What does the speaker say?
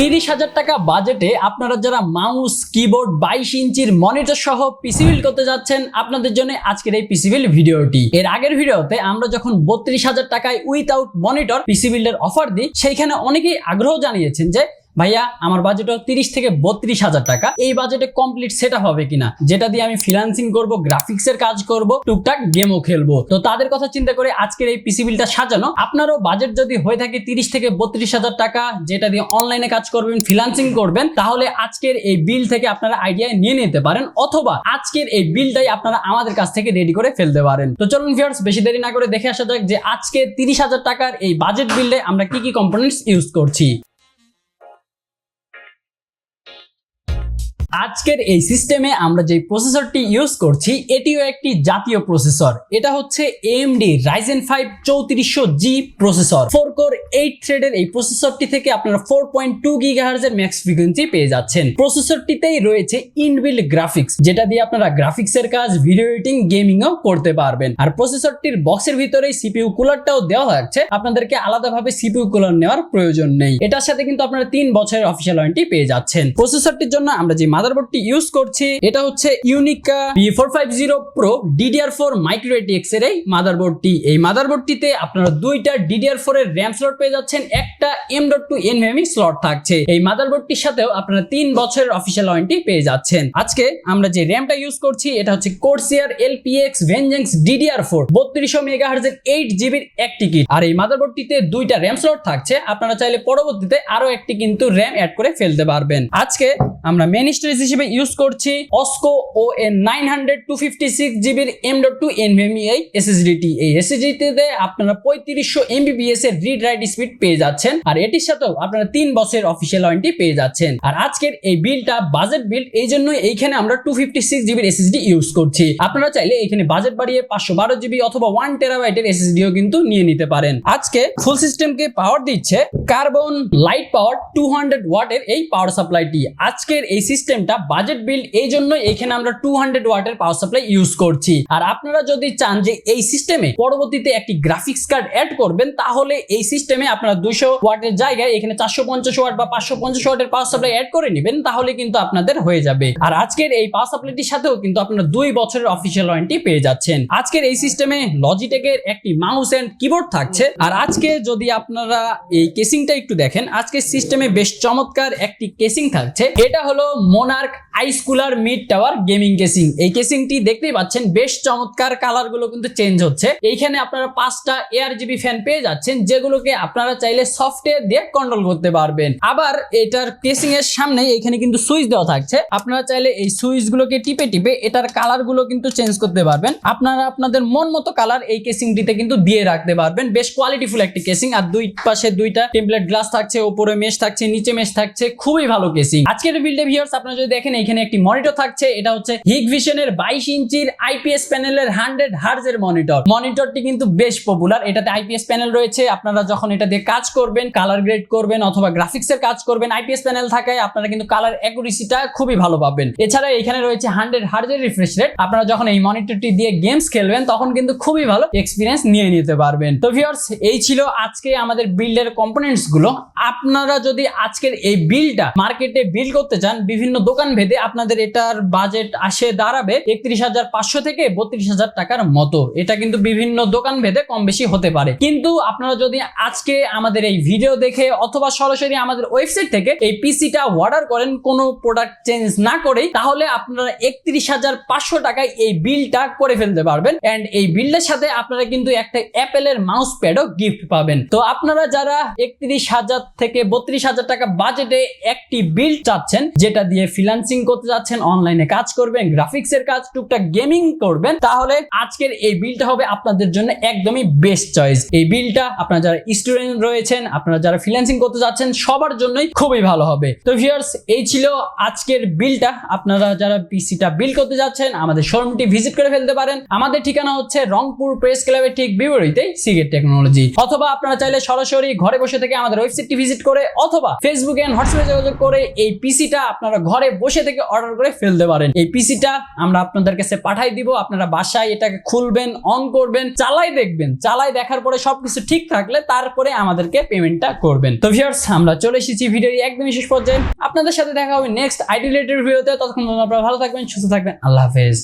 তিরিশ হাজার টাকা বাজেটে আপনারা যারা মাউস, কিবোর্ড, বাইশ ইঞ্চির মনিটর সহ পিসি বিল করতে যাচ্ছেন, আপনাদের জন্য আজকের এই পিসি বিল ভিডিওটি। এর আগের ভিডিওতে আমরা যখন বত্রিশ হাজার টাকায় উইথআউট মনিটর পিসি বিল্ডের অফার দিই, সেইখানে অনেকেই আগ্রহ জানিয়েছেন যে ভাইয়া, আমার বাজেট তিরিশ থেকে বত্রিশ হাজার টাকা। এই বাজেটে কমপ্লিট সেট হবে কিনা? যেটা দিয়ে আমি ফ্রিলান্সিং করব গ্রাফিক্স এর কাজ করব, টুকটাক গেমও খেলব। তো তাদের কথা চিন্তা করে আজকের এই পিসি বিলটা সাজানো। আপনারও বাজেট যদি হয়ে থাকে তিরিশ থেকে বত্রিশ হাজার টাকা, যেটা দিয়ে অনলাইনে কাজ করবেন ফ্রিলান্সিং করবেন, তাহলে আজকের এই বিল থেকে আপনারা আইডিয়া নিয়ে নিতে পারেন, অথবা আজকের এই বিলটাই আপনারা আমাদের কাছ থেকে রেডি করে ফেলতে পারেন। তো চলুন ভিউয়ার্স বেশি দেরি না করে দেখে আসা যাক যে আজকে তিরিশ হাজার টাকার এই বাজেট বিল্ডে আমরা কি কি কম্পোনেন্টস ইউজ করছি। আজকের এই সিস্টেমে আমরা যে প্রসেসরটি ইউজ করছি, এটিও একটি জাতীয় প্রসেসর এটা হচ্ছে AMD Ryzen 5 চৌত্রিশশো G processor four core eight থ্রেডের এই প্রসেসরটি থেকে আপনারা ফোর পয়েন্ট টু গিগাহার্জ এর ম্যাক্স ফ্রিকোয়েন্সি পেয়ে যাচ্ছেন। প্রসেসরটিতেই রয়েছে ইনবিল্ড গ্রাফিক্স যেটা দিয়ে আপনারা গ্রাফিক্স এর কাজ ভিডিও এডিটিং গেমিংও করতে পারবেন। আর প্রসেসরটির বক্সের ভিতরেই সিপিইউ কুলারটাও দেওয়া থাকছে আপনাদেরকে আলাদাভাবে সিপিইউ কুলার নেওয়ার প্রয়োজন নেই। এটার সাথে কিন্তু আপনারা তিন বছরের অফিসিয়াল ওয়ারেন্টি পেয়ে যাচ্ছেন। প্রসেসরটির জন্য আমরা যে মাদারবোর্ডটি ইউজ করছি, এটা হচ্ছে Unika B four five zero pro DDR four micro ATX এর এই মাদারবোর্ডটি এই মাদারবোর্ডটিতে আপনারা দুইটা ডিডিআর ফোর এর র্যাম স্লট পেয়ে যাচ্ছেন, একটা M dot two NVMe slot থাকছে। এই মাদারবোর্ডটির সাথেও আপনারা তিন বছরের অফিসিয়াল ওয়ারেন্টি পেয়ে যাচ্ছেন। আজকে আমরা যে র্যামটা ইউজ করছি, এটা হচ্ছে Corsair LPX Vengeance DDR four বত্রিশশো মেগাহার্জের এইট জিবির একটি কিট আর এই মাদারবোর্ডটিতে দুইটা র্যাম স্লট থাকছে, আপনারা চাইলে পরবর্তীতে আরও একটি কিন্তু র্যাম অ্যাড করে ফেলতে পারবেন। আজকে আমরা মেন স্টোরেজ হিসেবে ইউজ করছি Oscoo O N nine hundred two fifty six জিবির এম ডট টু এনভিএমই এই এসএসডিটি এই এসএসডিটিতে আপনারা পঁয়ত্রিশশো এমবিপিএস এর রিড রাইট স্পিড পেয়ে যাচ্ছেন। আর এটির সাথেও আপনারা তিন বছরের অফিসিয়াল ওয়ারেন্টি পেয়ে যাচ্ছেন। আর আজকের এই বিলটা বাজেট বিল এই জন্য এইখানে আমরা টু ফিফটি সিক্স জিবির এসএসডি ইউজ করছি। আপনারা চাইলে এখানে বাজেট বাড়িয়ে পাঁচশো বারো জিবি অথবা ওয়ান টেরাবাইটের এসএসডিও কিন্তু নিয়ে নিতে পারেন। আজকে ফুল সিস্টেমকে পাওয়ার দিচ্ছে carbon light power two hundred ওয়াটের এই পাওয়ার সাপ্লাইটি আজকের এই সিস্টেমটা বাজেট বিল এই জন্য এখানে আমরা টু হান্ড্রেড ওয়াটের পাওয়ার সাপ্লাই ইউজ করছি। আর আপনারা যদি চান যে এই সিস্টেমে পরবর্তীতে একটি গ্রাফিক্স কার্ড অ্যাড করবেন, তাহলে এই সিস্টেমে আপনারা দুশো ওয়াটের জায়গায় এখানে চারশো পঞ্চাশ ওয়াট বা পাঁচশো পঞ্চাশ ওয়াটের পাওয়ার সাপ্লাই অ্যাড করে নেবেন, তাহলে কিন্তু আপনাদের হয়ে যাবে। আর আজকের এই পাওয়ার সাপ্লাইটির সাথেও কিন্তু আপনারা দুই বছরের অফিসিয়াল ওয়ারেন্টি পেয়ে যাচ্ছেন। আজকের এই সিস্টেমে লজিটেকের একটি মাউস এন্ড কিবোর্ড থাকছে। আর আজকে যদি আপনারা এই কেসিংটা একটু দেখেন, আজকের সিস্টেমে বেশ চমৎকার একটি কেসিং থাকছে। এটা হলো Monarch ice cooler mid tower gaming casing. এই কেসিংটি দেখতেই পাচ্ছেন, বেশ চমৎকার কালারগুলো কিন্তু চেঞ্জ হচ্ছে। এইখানে আপনারা পাঁচটা এয়ার জিবি ফ্যান পেয়ে যাচ্ছেন, যেগুলোকে আপনারা চাইলে সফটওয়্যার দিয়ে কন্ট্রোল করতে পারবেন। আবার এটার কেসিং এর সামনে এখানে কিন্তু সুইচ দেওয়া থাকছে। আপনারা চাইলে এই সুইচ গুলোকে টিপে টিপে এটার কালারগুলো কিন্তু চেঞ্জ করতে পারবেন। আপনারা আপনাদের মন মতো কালার এই কেসিংটিতে কিন্তু দিয়ে রাখতে পারবেন। বেশ কোয়ালিটিফুল একটি কেসিং। আর দুই পাশে দুইটা টেমপ্লেট গ্লাস থাকছে উপরে মেশ থাকছে, নিচে মেশ থাকছে, খুবই ভালো কেসিং। আজকের বিল্ডে ভিউয়ার্স, আপনারা যদি দেখেন, এখানে একটি মনিটর থাকছে। এটা হচ্ছে হিগ ভিশনের বাইশ ইঞ্চির আইপিএস প্যানেলের হান্ড্রেড হার্জ এর মনিটর মনিটরটি কিন্তু বেশ পপুলার এটাতে আইপিএস প্যানেল রয়েছে। আপনারা যখন এটা দিয়ে কাজ করবেন কালার গ্রেড করবেন অথবা গ্রাফিক্স এর কাজ করবেন আইপিএস প্যানেল থাকায় আপনারা কিন্তু কালার অ্যাকুরেসিটা খুবই ভালো পাবেন। এছাড়া এখানে রয়েছে হান্ড্রেড হার্জ এর রিফ্রেশ রেট আপনারা যখন এই মনিটরটি দিয়ে গেমস খেলবেন, তখন কিন্তু খুবই ভালো এক্সপিরিয়েন্স নিয়ে নিতে পারবেন। তো ভিউয়ার্স এই ছিল আজকে আমাদের বিল্ডের কম্পোনেন্টসগুলো। আপনারা যদি আজকের এই বিলটা মার্কেটে বিল করতে চান, বিভিন্ন দোকান ভেদে আপনাদের এটার বাজেট আসে, দাঁড়াবে একত্রিশ হাজার পাঁচশো থেকে বত্রিশ হাজার টাকার মতো। এটা কিন্তু বিভিন্ন দোকান ভেদে কম বেশি হতে পারে। কিন্তু আপনারা যদি আজকে আমাদের এই ভিডিও দেখে অথবা সরাসরি আমাদের ওয়েবসাইট থেকে এই পিসিটা অর্ডার করেন, কোনো প্রোডাক্ট চেঞ্জ না করেই, তাহলে আপনারা একত্রিশ হাজার পাঁচশো টাকায় এই বিলটা করে ফেলতে পারবেন। এন্ড এই বিলের সাথে আপনারা কিন্তু একটা অ্যাপেলের মাউস প্যাডও গিফট পাবেন। তো আপনারা যারা একত্রিশ হাজার থেকে বত্রিশ হাজার টাকা বাজেটে একটি বিল চাচ্ছেন, যেটা দিয়ে ফ্রিল্যান্সিং করতে যাচ্ছেন অনলাইনে কাজ করবেন গ্রাফিক্স এর কাজ, টুকটাক গেমিং করবেন, তাহলে আজকের এই বিলটা হবে আপনাদের জন্য একদমই বেস্ট চয়েস এই বিলটা আপনারা যারা স্টুডেন্ট রয়েছেন, আপনারা যারা ফ্রিল্যান্সিং করতে যাচ্ছেন, সবার জন্যই খুবই ভালো হবে। তো ভিউয়ার্স এই ছিল আজকের বিলটা আপনারা যারা পিসিটা বিল করতে যাচ্ছেন, আমাদের শোরুমটি ভিজিট করে ফেলতে পারেন। আমাদের ঠিকানা হচ্ছে রংপুর প্রেস ক্লাবের ঠিক বিপরীতে সিগেট টেকনোলজি অথবা আপনারা চাইলে সরাসরি ঘরে বসে থেকে আমাদের ওয়েবসাইটটি ভিজিট করে, অথবা ফেসবুকে হোয়াটসঅ্যাপে যোগাযোগ করে এই পিসিটা আপনারা ঘরে ঘরে বসে থেকে অর্ডার করে ফেলতে পারেন। এই পিসিটা আমরা আপনাদের কাছে পাঠাই দিব, আপনারা বাসায় এটাকে খুলবেন অন করবেন, চালাই দেখবেন। চালাই দেখার পরে সবকিছু ঠিক থাকলে তারপরে আমাদেরকে পেমেন্টটা করবেন। তো ভিউয়ার্স আমরা চলে এসেছি ভিডিওর একদমই শেষ পর্যায়ে। আপনাদের সাথে দেখা হবে নেক্সট আইডি রিলেটেড ভিডিওতে ততক্ষণ আপনারা ভালো থাকবেন, সুস্থ থাকবেন। আল্লাহ হাফেজ।